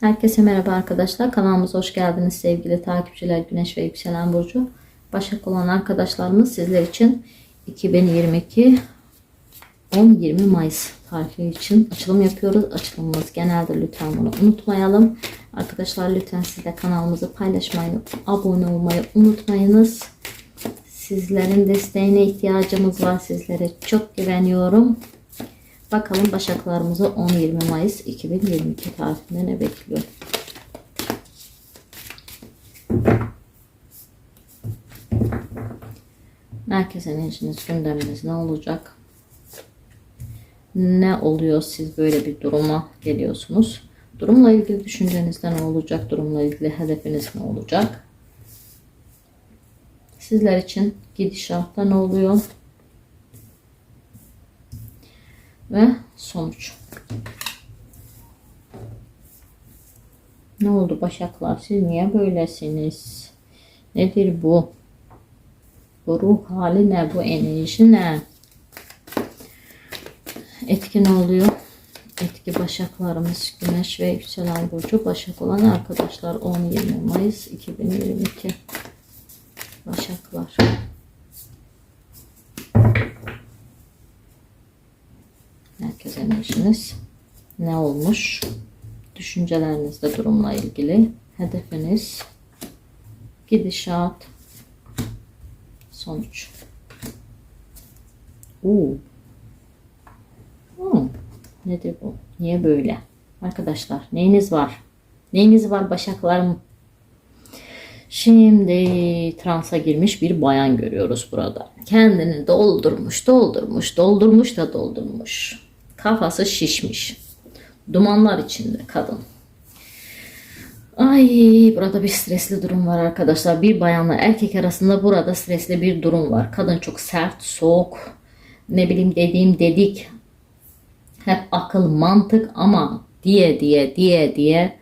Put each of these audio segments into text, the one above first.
Herkese merhaba arkadaşlar. Kanalımıza hoş geldiniz sevgili takipçiler Güneş ve Yükselen Burcu. Başak olan arkadaşlarımız sizler için 2022 10-20 Mayıs tarihi için açılım yapıyoruz. Açılımımız genelde lütfen bunu unutmayalım. Arkadaşlar lütfen siz de kanalımızı paylaşmayı, abone olmayı unutmayınız. Sizlerin desteğine ihtiyacımız var. Sizlere çok güveniyorum. Bakalım Başaklarımızı 10-20 Mayıs 2022 tarihinde ne bekliyor? Merkez enerjiniz, gündeminiz ne olacak? Ne oluyor siz böyle bir duruma geliyorsunuz? Durumla ilgili düşüncenizde ne olacak? Durumla ilgili hedefiniz ne olacak? Sizler için gidişatta ne oluyor? Ve sonuç. Ne oldu Başaklar? Siz niye böylesiniz? Nedir bu? Bu ruh hali ne? Bu enerji ne? Etki ne oluyor? Etki Başaklarımız Güneş ve Yükselen Burcu Başak olan arkadaşlar 10-20 Mayıs 2022 Başaklar. Merkez enerjiniz ne olmuş? Düşüncelerinizde durumla ilgili hedefiniz, gidişat, sonuç. Oo. Hmm. Nedir bu? Niye böyle? Arkadaşlar neyiniz var? Neyiniz var başaklarım? Şimdi transa girmiş bir bayan görüyoruz burada. Kendini doldurmuş, doldurmuş, doldurmuş da doldurmuş. Kafası şişmiş. Dumanlar içinde kadın. Ay burada bir stresli durum var arkadaşlar. Bir bayanla erkek arasında burada stresli bir durum var. Kadın çok sert, soğuk, ne bileyim dediğim dedik. Hep akıl, mantık ama diye diye diye diye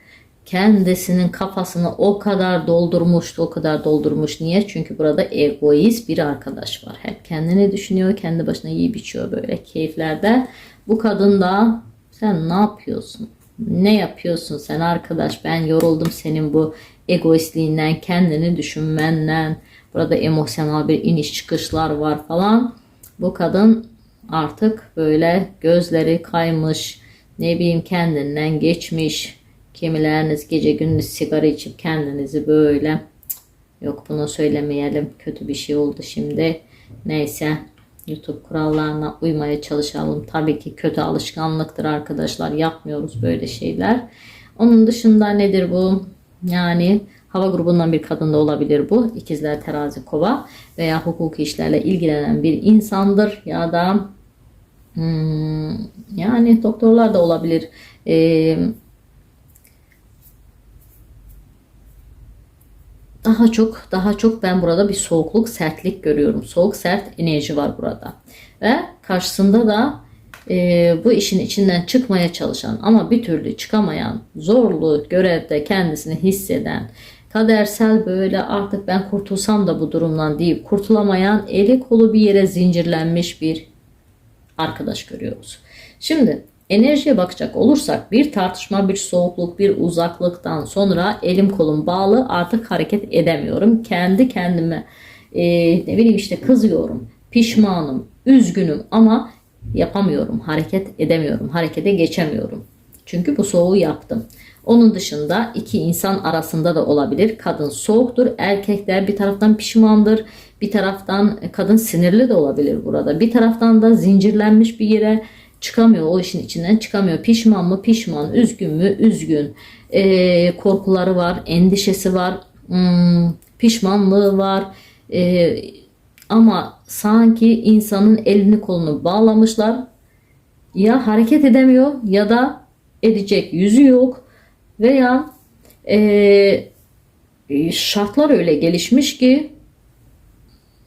kendisinin kafasını o kadar doldurmuş, o kadar doldurmuş. Niye? Çünkü burada egoist bir arkadaş var. Hep kendini düşünüyor, kendi başına yiyip içiyor böyle keyiflerde. Bu kadın da sen ne yapıyorsun? Ne yapıyorsun sen arkadaş? Ben yoruldum senin bu egoistliğinden, kendini düşünmenden. Burada emosyonel bir iniş çıkışlar var falan. Bu kadın artık böyle gözleri kaymış, ne bileyim kendinden geçmiş. Kimileriniz gece gündüz sigara içip kendinizi böyle yok bunu söylemeyelim kötü bir şey oldu şimdi. Neyse YouTube kurallarına uymaya çalışalım. Tabii ki kötü alışkanlıktır arkadaşlar. Yapmıyoruz böyle şeyler. Onun dışında nedir bu? Yani hava grubundan bir kadın da olabilir bu. İkizler terazi kova veya hukuki işlerle ilgilenen bir insandır ya da hmm, yani doktorlar da olabilir. Ee, daha çok daha çok ben burada bir soğukluk, sertlik görüyorum. Soğuk, sert enerji var burada. Ve karşısında da e, bu işin içinden çıkmaya çalışan ama bir türlü çıkamayan, zorlu görevde kendisini hisseden, kadersel böyle artık ben kurtulsam da bu durumdan deyip kurtulamayan, eli kolu bir yere zincirlenmiş bir arkadaş görüyoruz. Şimdi Enerjiye bakacak olursak bir tartışma, bir soğukluk, bir uzaklıktan sonra elim kolum bağlı artık hareket edemiyorum. Kendi kendime e, ne bileyim işte kızıyorum, pişmanım, üzgünüm ama yapamıyorum, hareket edemiyorum, harekete geçemiyorum. Çünkü bu soğuğu yaptım. Onun dışında iki insan arasında da olabilir. Kadın soğuktur, erkekler bir taraftan pişmandır, bir taraftan kadın sinirli de olabilir burada. Bir taraftan da zincirlenmiş bir yere çıkamıyor o işin içinden çıkamıyor. Pişman mı? Pişman. Üzgün mü? Üzgün. Ee, korkuları var, endişesi var, hmm, pişmanlığı var. Ee, ama sanki insanın elini kolunu bağlamışlar. Ya hareket edemiyor ya da edecek yüzü yok veya e, şartlar öyle gelişmiş ki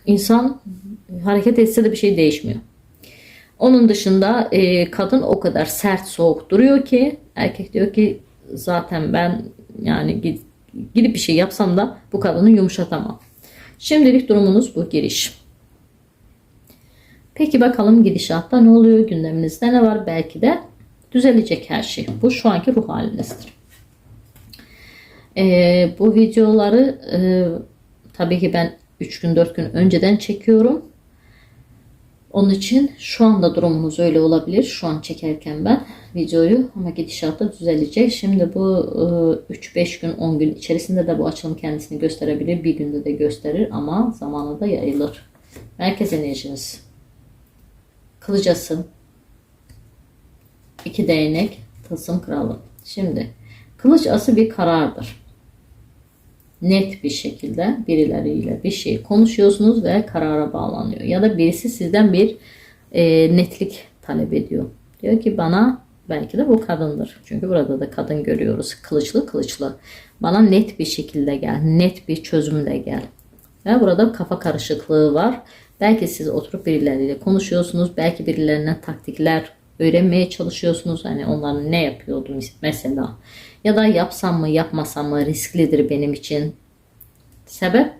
insan hareket etse de bir şey değişmiyor. Onun dışında e, kadın o kadar sert soğuk duruyor ki erkek diyor ki zaten ben yani gidip bir şey yapsam da bu kadını yumuşatamam. Şimdilik durumunuz bu giriş. Peki bakalım gidişatta ne oluyor? Gündeminizde ne var? Belki de düzelecek her şey. Bu şu anki ruh halinizdir. Ee, bu videoları e, tabii ki ben 3 gün 4 gün önceden çekiyorum. Onun için şu anda durumunuz öyle olabilir. Şu an çekerken ben videoyu ama gidişatı düzelecek. Şimdi bu 3-5 gün 10 gün içerisinde de bu açılım kendisini gösterebilir. Bir günde de gösterir ama zamanı da yayılır. Merkez enerjiniz. Kılıcası. iki değnek. Tılsım kralı. Şimdi kılıç ası bir karardır net bir şekilde birileriyle bir şey konuşuyorsunuz ve karara bağlanıyor. Ya da birisi sizden bir e, netlik talep ediyor. Diyor ki bana belki de bu kadındır. Çünkü burada da kadın görüyoruz. Kılıçlı kılıçlı. Bana net bir şekilde gel. Net bir çözümle gel. Ve burada kafa karışıklığı var. Belki siz oturup birileriyle konuşuyorsunuz. Belki birilerinden taktikler öğrenmeye çalışıyorsunuz. Hani onlar ne yapıyordu mesela. Ya da yapsam mı yapmasam mı risklidir benim için. Sebep?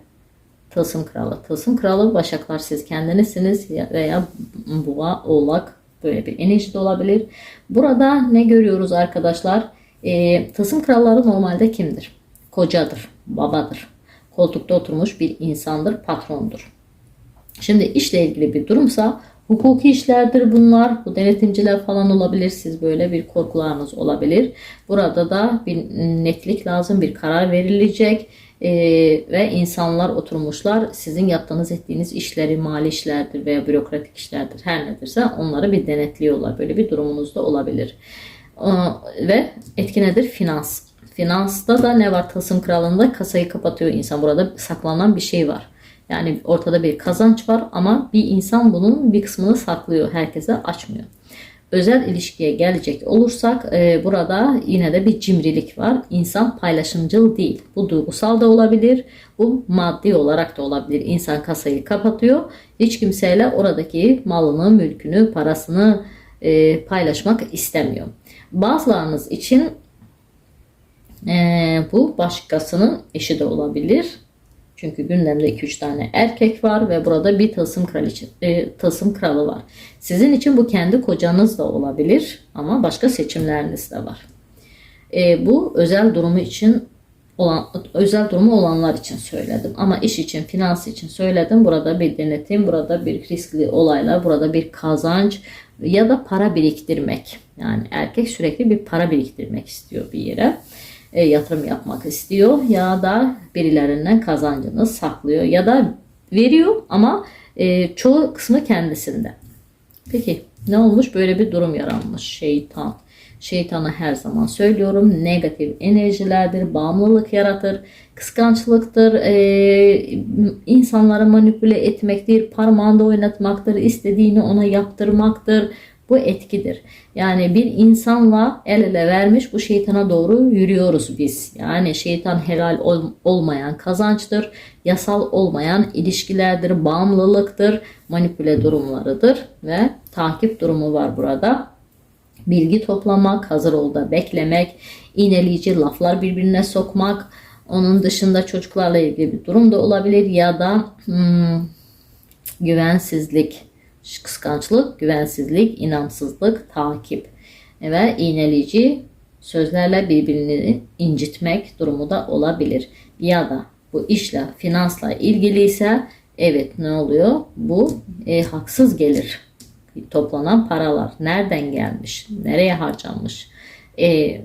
Tılsım kralı. Tılsım kralı başaklar siz kendinizsiniz veya boğa, oğlak böyle bir enerji de olabilir. Burada ne görüyoruz arkadaşlar? E, tılsım kralları normalde kimdir? Kocadır, babadır. Koltukta oturmuş bir insandır, patrondur. Şimdi işle ilgili bir durumsa Hukuki işlerdir bunlar. Bu denetimciler falan olabilir. Siz böyle bir korkularınız olabilir. Burada da bir netlik lazım. Bir karar verilecek. Ee, ve insanlar oturmuşlar. Sizin yaptığınız ettiğiniz işleri mali işlerdir veya bürokratik işlerdir. Her nedirse onları bir denetliyorlar. Böyle bir durumunuz da olabilir. Ee, ve etki nedir? Finans. Finansta da ne var? Tasım kralında kasayı kapatıyor insan. Burada saklanan bir şey var. Yani ortada bir kazanç var ama bir insan bunun bir kısmını saklıyor. Herkese açmıyor. Özel ilişkiye gelecek olursak e, burada yine de bir cimrilik var. İnsan paylaşımcıl değil. Bu duygusal da olabilir. Bu maddi olarak da olabilir. İnsan kasayı kapatıyor. Hiç kimseyle oradaki malını, mülkünü, parasını e, paylaşmak istemiyor. Bazılarınız için e, bu başkasının eşi de olabilir çünkü gündemde 2-3 tane erkek var ve burada bir tılsım kraliçe, e, tılsım kralı var. Sizin için bu kendi kocanız da olabilir ama başka seçimleriniz de var. E, bu özel durumu için olan özel durumu olanlar için söyledim. Ama iş için, finans için söyledim. Burada bir denetim, burada bir riskli olaylar, burada bir kazanç ya da para biriktirmek. Yani erkek sürekli bir para biriktirmek istiyor bir yere e, yatırım yapmak istiyor ya da birilerinden kazancını saklıyor ya da veriyor ama e, çoğu kısmı kendisinde. Peki ne olmuş? Böyle bir durum yaranmış. Şeytan. Şeytanı her zaman söylüyorum. Negatif enerjilerdir, bağımlılık yaratır, kıskançlıktır, e, insanları manipüle etmektir, parmağında oynatmaktır, istediğini ona yaptırmaktır. Bu etkidir. Yani bir insanla el ele vermiş bu şeytana doğru yürüyoruz biz. Yani şeytan helal ol, olmayan kazançtır, yasal olmayan ilişkilerdir, bağımlılıktır, manipüle durumlarıdır ve takip durumu var burada. Bilgi toplamak, hazır olda beklemek, iğneleyici laflar birbirine sokmak, onun dışında çocuklarla ilgili bir durum da olabilir ya da hmm, güvensizlik, kıskançlık, güvensizlik, inamsızlık, takip ve iğneleyici sözlerle birbirini incitmek durumu da olabilir. Ya da bu işle, finansla ilgili ise evet ne oluyor? Bu e, haksız gelir. Toplanan paralar nereden gelmiş? Nereye harcanmış? E,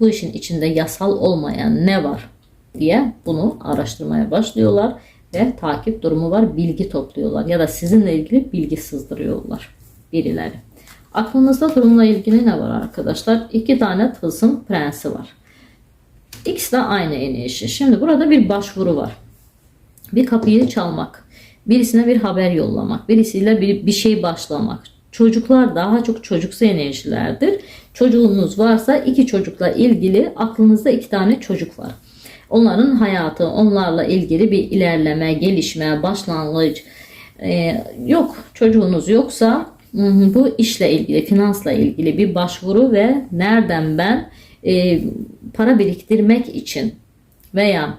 bu işin içinde yasal olmayan ne var diye bunu araştırmaya başlıyorlar ve takip durumu var. Bilgi topluyorlar ya da sizinle ilgili bilgi sızdırıyorlar birileri. Aklınızda durumla ilgili ne var arkadaşlar? İki tane tılsım prensi var. İkisi de aynı enerji. Şimdi burada bir başvuru var. Bir kapıyı çalmak. Birisine bir haber yollamak. Birisiyle bir, bir şey başlamak. Çocuklar daha çok çocuksu enerjilerdir. Çocuğunuz varsa iki çocukla ilgili aklınızda iki tane çocuk var. Onların hayatı, onlarla ilgili bir ilerleme, gelişme, başlangıç e, yok. Çocuğunuz yoksa bu işle ilgili, finansla ilgili bir başvuru ve nereden ben e, para biriktirmek için veya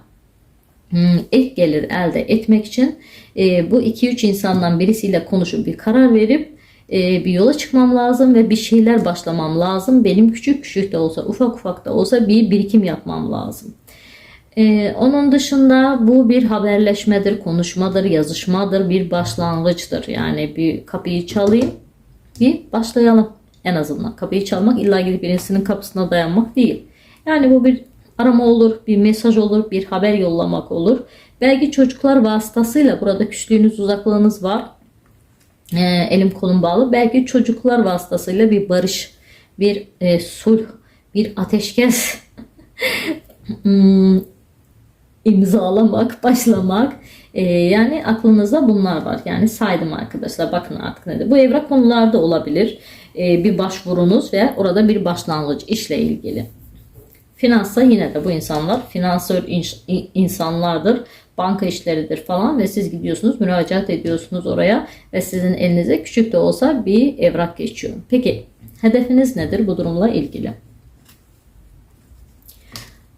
ek gelir elde etmek için e, bu 2-3 insandan birisiyle konuşup bir karar verip bir yola çıkmam lazım ve bir şeyler başlamam lazım. Benim küçük küçük de olsa ufak ufak da olsa bir birikim yapmam lazım. Ee, onun dışında bu bir haberleşmedir, konuşmadır, yazışmadır, bir başlangıçtır. Yani bir kapıyı çalayım, bir başlayalım en azından. Kapıyı çalmak illa gidip birisinin kapısına dayanmak değil. Yani bu bir arama olur, bir mesaj olur, bir haber yollamak olur. Belki çocuklar vasıtasıyla burada küslüğünüz, uzaklığınız var. Ee, elim kolum bağlı. Belki çocuklar vasıtasıyla bir barış, bir e, sulh, bir ateşkes hmm, imzalamak, başlamak. Ee, yani aklınızda bunlar var. Yani saydım arkadaşlar. Bakın artık nedir. Bu evrak konularda olabilir. Ee, bir başvurunuz ve orada bir başlangıç işle ilgili. Finansa yine de bu insanlar finansör insanlardır. Banka işleridir falan ve siz gidiyorsunuz müracaat ediyorsunuz oraya ve sizin elinize küçük de olsa bir evrak geçiyor. Peki hedefiniz nedir bu durumla ilgili?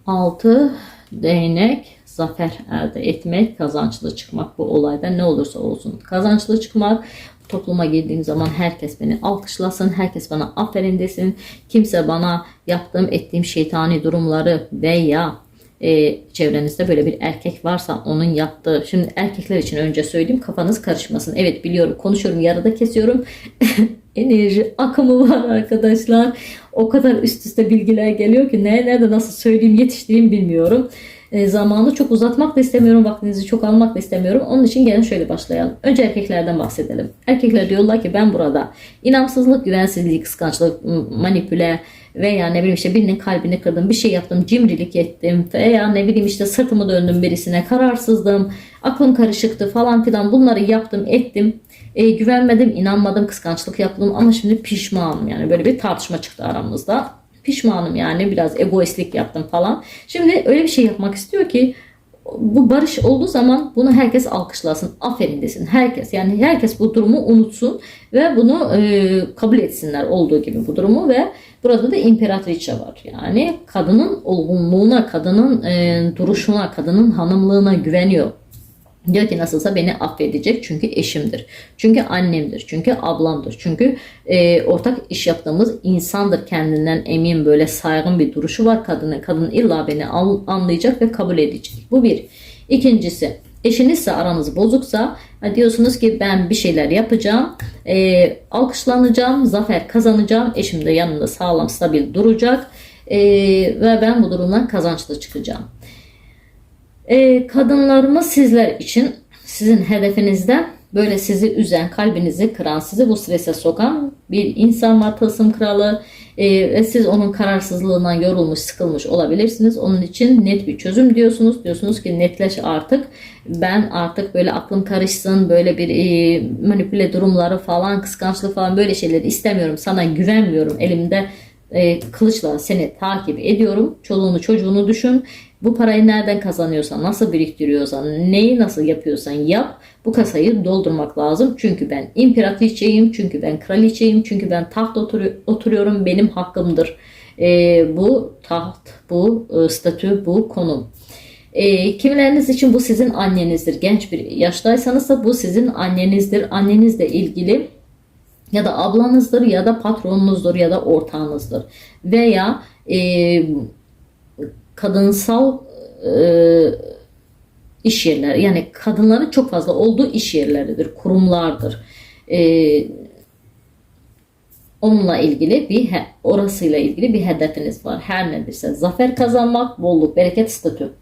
6 değnek zafer elde etmek, kazançlı çıkmak bu olayda ne olursa olsun. Kazançlı çıkmak, topluma girdiğim zaman herkes beni alkışlasın, herkes bana aferin desin. Kimse bana yaptığım, ettiğim şeytani durumları veya e, çevrenizde böyle bir erkek varsa onun yaptığı, şimdi erkekler için önce söyleyeyim kafanız karışmasın. Evet biliyorum konuşuyorum yarıda kesiyorum. Enerji akımı var arkadaşlar. O kadar üst üste bilgiler geliyor ki ne nerede nasıl söyleyeyim yetiştireyim bilmiyorum. E, zamanı çok uzatmak da istemiyorum. Vaktinizi çok almak da istemiyorum. Onun için gelin şöyle başlayalım. Önce erkeklerden bahsedelim. Erkekler diyorlar ki ben burada inançsızlık, güvensizlik, kıskançlık, manipüle veya ne bileyim işte birinin kalbini kırdım, bir şey yaptım, cimrilik ettim veya ne bileyim işte sırtımı döndüm birisine, kararsızdım, aklım karışıktı falan filan bunları yaptım, ettim. E, güvenmedim, inanmadım, kıskançlık yaptım ama şimdi pişmanım yani böyle bir tartışma çıktı aramızda. Pişmanım yani biraz egoistlik yaptım falan. Şimdi öyle bir şey yapmak istiyor ki bu barış olduğu zaman bunu herkes alkışlasın, aferin desin. Herkes yani herkes bu durumu unutsun ve bunu e, kabul etsinler olduğu gibi bu durumu ve burada da imperatriçe var. Yani kadının olgunluğuna, kadının e, duruşuna, kadının hanımlığına güveniyor. Diyor ki nasılsa beni affedecek çünkü eşimdir. Çünkü annemdir. Çünkü ablamdır. Çünkü e, ortak iş yaptığımız insandır. Kendinden emin böyle saygın bir duruşu var kadının. Kadın illa beni anlayacak ve kabul edecek. Bu bir. İkincisi eşinizse aranız bozuksa diyorsunuz ki ben bir şeyler yapacağım. e, alkışlanacağım. Zafer kazanacağım. Eşim de yanında sağlam stabil duracak. e, ve ben bu durumdan kazançlı çıkacağım. Ee, kadınlarımız sizler için sizin hedefinizde böyle sizi üzen, kalbinizi kıran, sizi bu strese sokan bir insan var tılsım kralı Ee, ve siz onun kararsızlığından yorulmuş, sıkılmış olabilirsiniz. Onun için net bir çözüm diyorsunuz. Diyorsunuz ki netleş artık. Ben artık böyle aklım karışsın, böyle bir e, manipüle durumları falan, kıskançlık falan böyle şeyleri istemiyorum. Sana güvenmiyorum. Elimde e, kılıçla seni takip ediyorum. Çoluğunu çocuğunu düşün. Bu parayı nereden kazanıyorsan, nasıl biriktiriyorsan, neyi nasıl yapıyorsan yap. Bu kasayı doldurmak lazım. Çünkü ben imparatriçeyim, çünkü ben kraliçeyim, çünkü ben taht otur- oturuyorum. Benim hakkımdır. E, bu taht, bu e, statü, bu konum. E, kimileriniz için bu sizin annenizdir. Genç bir yaştaysanız da bu sizin annenizdir. Annenizle ilgili ya da ablanızdır ya da patronunuzdur ya da ortağınızdır. Veya e, kadınsal e, iş yerleri yani kadınların çok fazla olduğu iş yerleridir, kurumlardır. E, onunla ilgili bir orasıyla ilgili bir hedefiniz var. Her nedirse zafer kazanmak, bolluk, bereket, statü.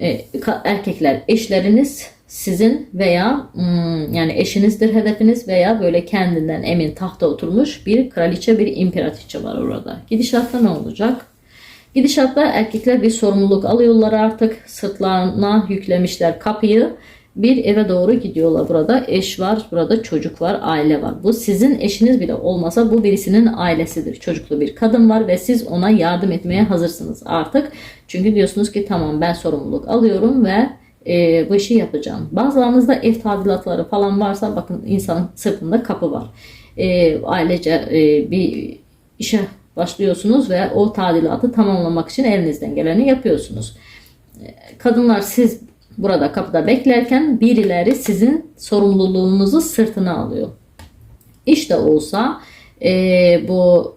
E, erkekler eşleriniz sizin veya hmm, yani eşinizdir hedefiniz veya böyle kendinden emin tahta oturmuş bir kraliçe bir imparatriçe var orada. Gidişatta ne olacak? Gidişatta erkekler bir sorumluluk alıyorlar artık. Sırtlarına yüklemişler kapıyı. Bir eve doğru gidiyorlar. Burada eş var burada çocuk var aile var. Bu sizin eşiniz bile olmasa bu birisinin ailesidir. Çocuklu bir kadın var ve siz ona yardım etmeye hazırsınız artık. Çünkü diyorsunuz ki tamam ben sorumluluk alıyorum ve e, bu işi yapacağım. Bazılarınızda ev tadilatları falan varsa bakın insanın sırtında kapı var. E, ailece e, bir işe başlıyorsunuz ve o tadilatı tamamlamak için elinizden geleni yapıyorsunuz kadınlar siz burada kapıda beklerken birileri sizin sorumluluğunuzu sırtına alıyor. İş de olsa e, bu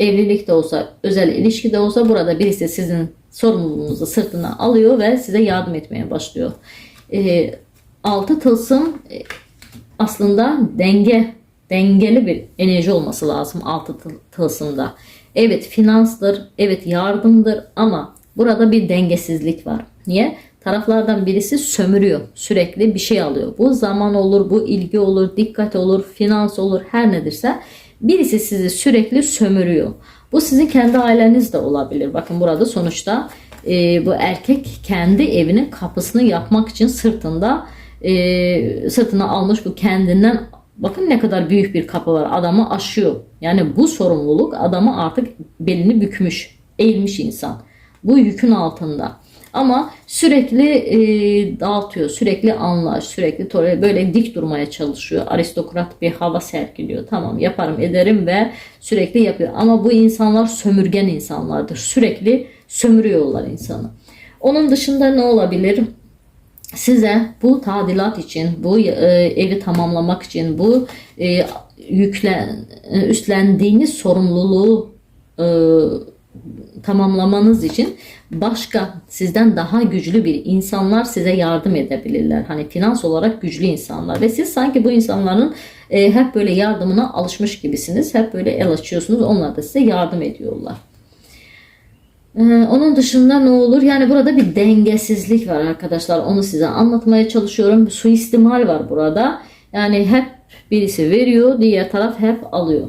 evlilik de olsa, özel ilişki de olsa burada birisi sizin sorumluluğunuzu sırtına alıyor ve size yardım etmeye başlıyor. E, altı tılsım e, aslında denge, dengeli bir enerji olması lazım altı tıl- tılsımda. Evet finanstır, evet yardımdır ama burada bir dengesizlik var. Niye? Taraflardan birisi sömürüyor. Sürekli bir şey alıyor. Bu zaman olur, bu ilgi olur, dikkat olur, finans olur, her nedirse birisi sizi sürekli sömürüyor. Bu sizin kendi aileniz de olabilir. Bakın burada sonuçta e, bu erkek kendi evinin kapısını yapmak için sırtında e, sırtına almış bu kendinden bakın ne kadar büyük bir kapı var. Adamı aşıyor. Yani bu sorumluluk adamı artık belini bükmüş, eğilmiş insan. Bu yükün altında. Ama sürekli e, dağıtıyor, sürekli anlaş, sürekli tolere, böyle dik durmaya çalışıyor. Aristokrat bir hava sergiliyor. Tamam yaparım ederim ve sürekli yapıyor. Ama bu insanlar sömürgen insanlardır. Sürekli sömürüyorlar insanı. Onun dışında ne olabilir? Size bu tadilat için, bu e, evi tamamlamak için, bu e, yüklen, e, üstlendiğiniz sorumluluğu tamamlamanız için başka sizden daha güçlü bir insanlar size yardım edebilirler. Hani finans olarak güçlü insanlar ve siz sanki bu insanların e, hep böyle yardımına alışmış gibisiniz. Hep böyle el açıyorsunuz. Onlar da size yardım ediyorlar. Ee, onun dışında ne olur? Yani burada bir dengesizlik var arkadaşlar. Onu size anlatmaya çalışıyorum. Bir suistimal var burada. Yani hep birisi veriyor, diğer taraf hep alıyor.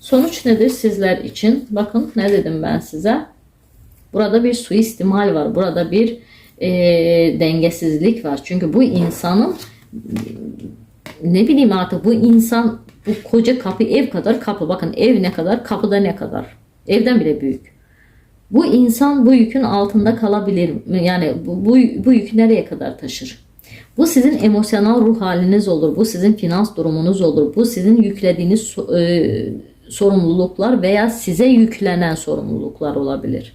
Sonuç nedir sizler için? Bakın ne dedim ben size. Burada bir suistimal var. Burada bir e, dengesizlik var. Çünkü bu insanın ne bileyim artık bu insan bu koca kapı ev kadar kapı. Bakın ev ne kadar kapıda ne kadar. Evden bile büyük. Bu insan bu yükün altında kalabilir mi? Yani bu, bu, bu yükü nereye kadar taşır? Bu sizin emosyonel ruh haliniz olur. Bu sizin finans durumunuz olur. Bu sizin yüklediğiniz e, sorumluluklar veya size yüklenen sorumluluklar olabilir.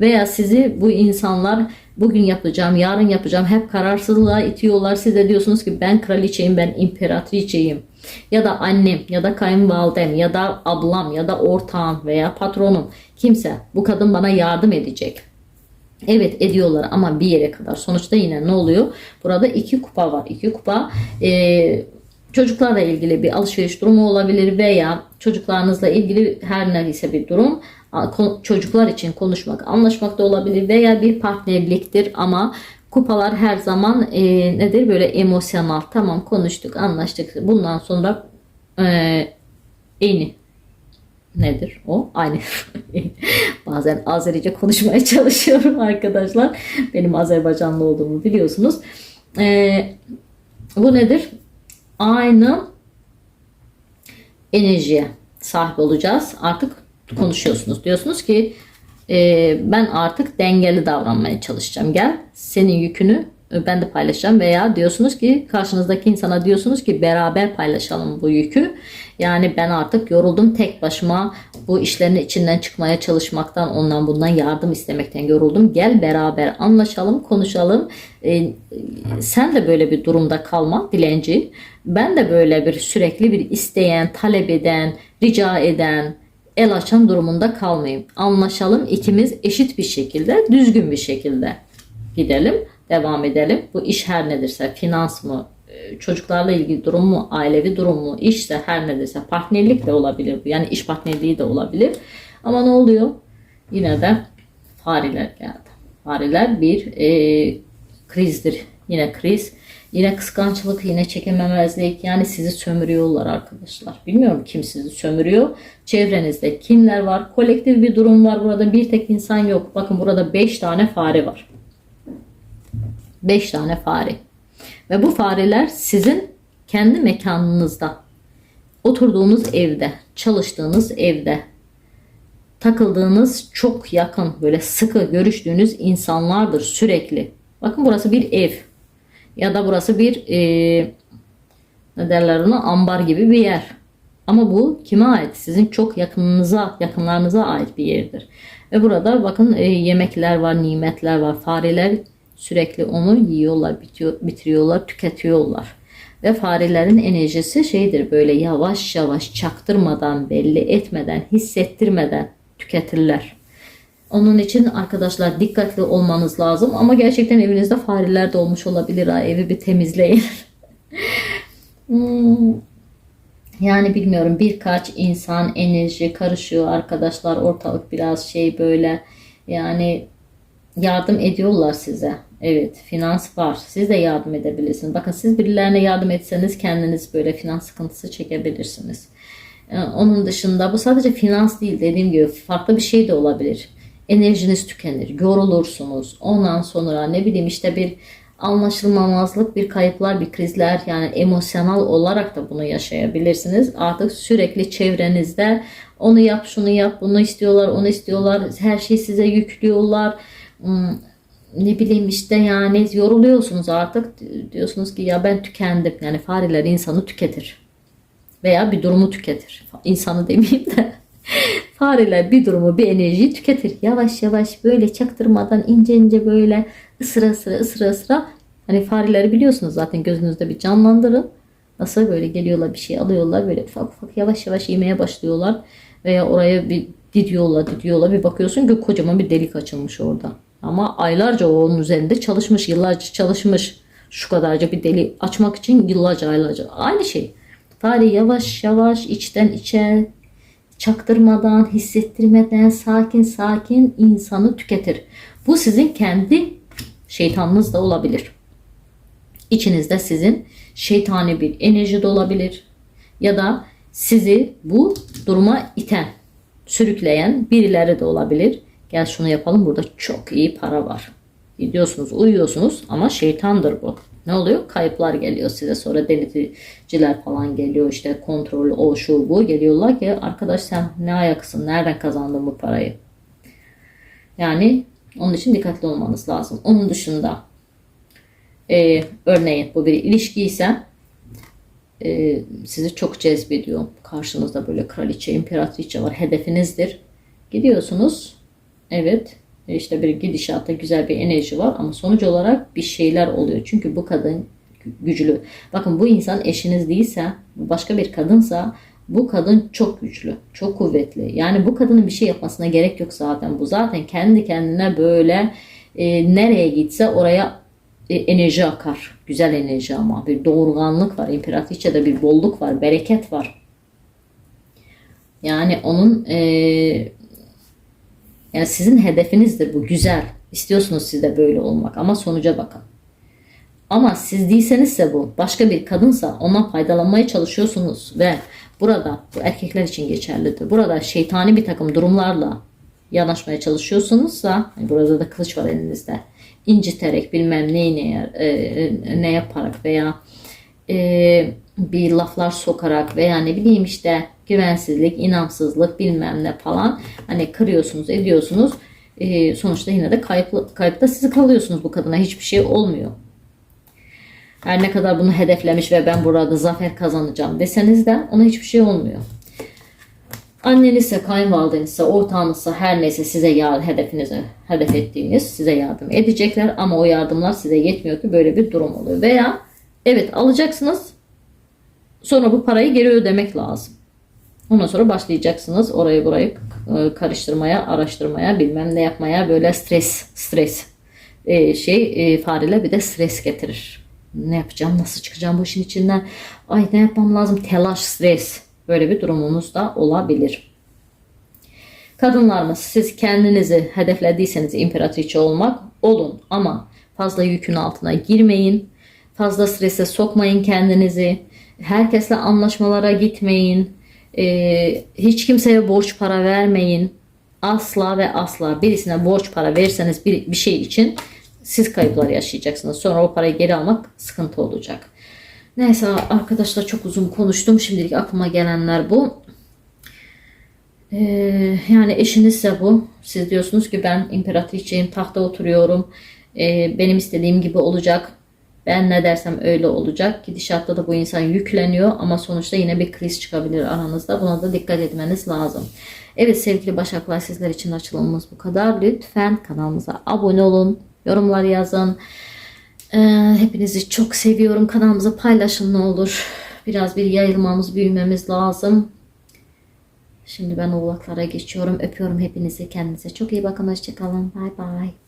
Veya sizi bu insanlar bugün yapacağım, yarın yapacağım hep kararsızlığa itiyorlar. Siz de diyorsunuz ki ben kraliçeyim, ben imparatriçeyim. Ya da annem ya da kayınvalidem ya da ablam ya da ortağım veya patronum kimse bu kadın bana yardım edecek. Evet ediyorlar ama bir yere kadar. Sonuçta yine ne oluyor? Burada iki kupa var. İki kupa e, çocuklarla ilgili bir alışveriş durumu olabilir veya çocuklarınızla ilgili her neyse bir durum çocuklar için konuşmak, anlaşmak da olabilir veya bir partnerliktir ama kupalar her zaman e, nedir böyle emosyonel. Tamam konuştuk, anlaştık. Bundan sonra e, nedir o? Aynı. Bazen Azerice konuşmaya çalışıyorum arkadaşlar. Benim Azerbaycanlı olduğumu biliyorsunuz. Ee, bu nedir? Aynı enerjiye sahip olacağız. Artık konuşuyorsunuz. Diyorsunuz ki e, ben artık dengeli davranmaya çalışacağım. Gel senin yükünü ben de paylaşacağım veya diyorsunuz ki karşınızdaki insana diyorsunuz ki beraber paylaşalım bu yükü. Yani ben artık yoruldum tek başıma bu işlerin içinden çıkmaya çalışmaktan ondan bundan yardım istemekten yoruldum. Gel beraber anlaşalım konuşalım. Ee, sen de böyle bir durumda kalma dilenci. Ben de böyle bir sürekli bir isteyen, talep eden, rica eden, el açan durumunda kalmayayım. Anlaşalım ikimiz eşit bir şekilde, düzgün bir şekilde gidelim, devam edelim. Bu iş her nedirse, finans mı, e, çocuklarla ilgili durum mu, ailevi durum mu, işse her nedirse, partnerlik de olabilir. Yani iş partnerliği de olabilir. Ama ne oluyor? Yine de fareler geldi. Fareler bir e, krizdir. Yine kriz. Yine kıskançlık, yine çekememezlik. Yani sizi sömürüyorlar arkadaşlar. Bilmiyorum kim sizi sömürüyor. Çevrenizde kimler var? Kolektif bir durum var burada. Bir tek insan yok. Bakın burada 5 tane fare var. 5 tane fare. Ve bu fareler sizin kendi mekanınızda, oturduğunuz evde, çalıştığınız evde, takıldığınız çok yakın, böyle sıkı görüştüğünüz insanlardır sürekli. Bakın burası bir ev. Ya da burası bir e, ne derler ona ambar gibi bir yer. Ama bu kime ait? Sizin çok yakınınıza, yakınlarınıza ait bir yerdir. Ve burada bakın e, yemekler var, nimetler var. Fareler sürekli onu yiyorlar, bitiyor, bitiriyorlar, tüketiyorlar. Ve farelerin enerjisi şeydir böyle yavaş yavaş çaktırmadan, belli etmeden, hissettirmeden tüketirler. Onun için arkadaşlar dikkatli olmanız lazım. Ama gerçekten evinizde fareler de olmuş olabilir. Ha. Evi bir temizleyin. Hmm, yani bilmiyorum birkaç insan enerji karışıyor arkadaşlar. Ortalık biraz şey böyle yani yardım ediyorlar size. Evet finans var. Siz de yardım edebilirsiniz. Bakın siz birilerine yardım etseniz kendiniz böyle finans sıkıntısı çekebilirsiniz. Ee, Onun dışında bu sadece finans değil dediğim gibi farklı bir şey de olabilir. Enerjiniz tükenir, yorulursunuz. Ondan sonra ne bileyim işte bir anlaşılmamazlık, bir kayıplar, bir krizler yani emosyonel olarak da bunu yaşayabilirsiniz. Artık sürekli çevrenizde onu yap, şunu yap, bunu istiyorlar, onu istiyorlar. Her şeyi size yüklüyorlar. Hmm, ne bileyim işte yani yoruluyorsunuz artık. Diyorsunuz ki ya ben tükendim. Yani fareler insanı tüketir. Veya bir durumu tüketir. İnsanı demeyeyim de. Fareler bir durumu, bir enerjiyi tüketir. Yavaş yavaş böyle çaktırmadan ince ince böyle ısıra ısıra ısıra ısıra. Hani fareleri biliyorsunuz zaten gözünüzde bir canlandırın. Nasıl böyle geliyorlar bir şey alıyorlar böyle ufak ufak yavaş yavaş yemeye başlıyorlar. Veya oraya bir didiyorlar didiyorlar bir bakıyorsun ki kocaman bir delik açılmış orada. Ama aylarca onun üzerinde çalışmış yıllarca çalışmış. Şu kadarca bir delik açmak için yıllarca aylarca aynı şey. Fare yavaş yavaş içten içe çaktırmadan, hissettirmeden sakin sakin insanı tüketir. Bu sizin kendi şeytanınız da olabilir. İçinizde sizin şeytani bir enerji de olabilir. Ya da sizi bu duruma iten, sürükleyen birileri de olabilir. Gel şunu yapalım burada çok iyi para var. Gidiyorsunuz uyuyorsunuz ama şeytandır bu. Ne oluyor? Kayıplar geliyor size. Sonra deneticiler falan geliyor. işte kontrol o şu bu. Geliyorlar ki arkadaş sen ne ayaksın? Nereden kazandın bu parayı? Yani onun için dikkatli olmanız lazım. Onun dışında e, örneğin bu bir ilişki ise e, sizi çok cezbediyor. Karşınızda böyle kraliçe, imparatriçe var. Hedefinizdir. Gidiyorsunuz. Evet. İşte bir gidişatta güzel bir enerji var ama sonuç olarak bir şeyler oluyor. Çünkü bu kadın güçlü. Bakın bu insan eşiniz değilse, başka bir kadınsa bu kadın çok güçlü, çok kuvvetli. Yani bu kadının bir şey yapmasına gerek yok zaten. Bu zaten kendi kendine böyle e, nereye gitse oraya e, enerji akar. Güzel enerji ama bir doğurganlık var. İmparatriçede bir bolluk var, bereket var. Yani onun e, yani sizin hedefinizdir bu güzel. İstiyorsunuz siz de böyle olmak ama sonuca bakın. Ama siz değilsenizse bu başka bir kadınsa ondan faydalanmaya çalışıyorsunuz ve burada bu erkekler için geçerlidir. Burada şeytani bir takım durumlarla yanaşmaya çalışıyorsunuzsa hani burada da kılıç var elinizde inciterek bilmem neyi ne, e, ne yaparak veya e, bir laflar sokarak veya ne bileyim işte güvensizlik, inamsızlık bilmem ne falan hani kırıyorsunuz, ediyorsunuz. E, sonuçta yine de kayıp, kayıpta sizi kalıyorsunuz bu kadına. Hiçbir şey olmuyor. Her ne kadar bunu hedeflemiş ve ben burada zafer kazanacağım deseniz de ona hiçbir şey olmuyor. Annenizse, kayınvalidenizse, ortağınızsa her neyse size yardım, hedefinize hedef ettiğiniz size yardım edecekler ama o yardımlar size yetmiyor ki böyle bir durum oluyor. Veya evet alacaksınız sonra bu parayı geri ödemek lazım. Ondan sonra başlayacaksınız orayı burayı e, karıştırmaya, araştırmaya, bilmem ne yapmaya böyle stres, stres e, şey e, fareler bir de stres getirir. Ne yapacağım, nasıl çıkacağım bu işin içinden? Ay ne yapmam lazım? Telaş, stres. Böyle bir durumunuz da olabilir. Kadınlarımız siz kendinizi hedeflediyseniz imparatriçe olmak olun ama fazla yükün altına girmeyin. Fazla strese sokmayın kendinizi. Herkesle anlaşmalara gitmeyin. Ee, hiç kimseye borç para vermeyin. Asla ve asla birisine borç para verirseniz bir, bir şey için siz kayıplar yaşayacaksınız. Sonra o parayı geri almak sıkıntı olacak. Neyse arkadaşlar çok uzun konuştum. Şimdilik aklıma gelenler bu. Ee, yani eşinizse bu. Siz diyorsunuz ki ben imparatriçeyim, tahta oturuyorum. Ee, benim istediğim gibi olacak. Ben ne dersem öyle olacak. Gidişatta da bu insan yükleniyor ama sonuçta yine bir kriz çıkabilir aranızda. Buna da dikkat etmeniz lazım. Evet sevgili Başaklar sizler için açılımımız bu kadar. Lütfen kanalımıza abone olun. Yorumlar yazın. Ee, hepinizi çok seviyorum. Kanalımıza paylaşın ne olur. Biraz bir yayılmamız, büyümemiz lazım. Şimdi ben oğlaklara geçiyorum. Öpüyorum hepinizi. Kendinize çok iyi bakın. Hoşçakalın. Bay bay.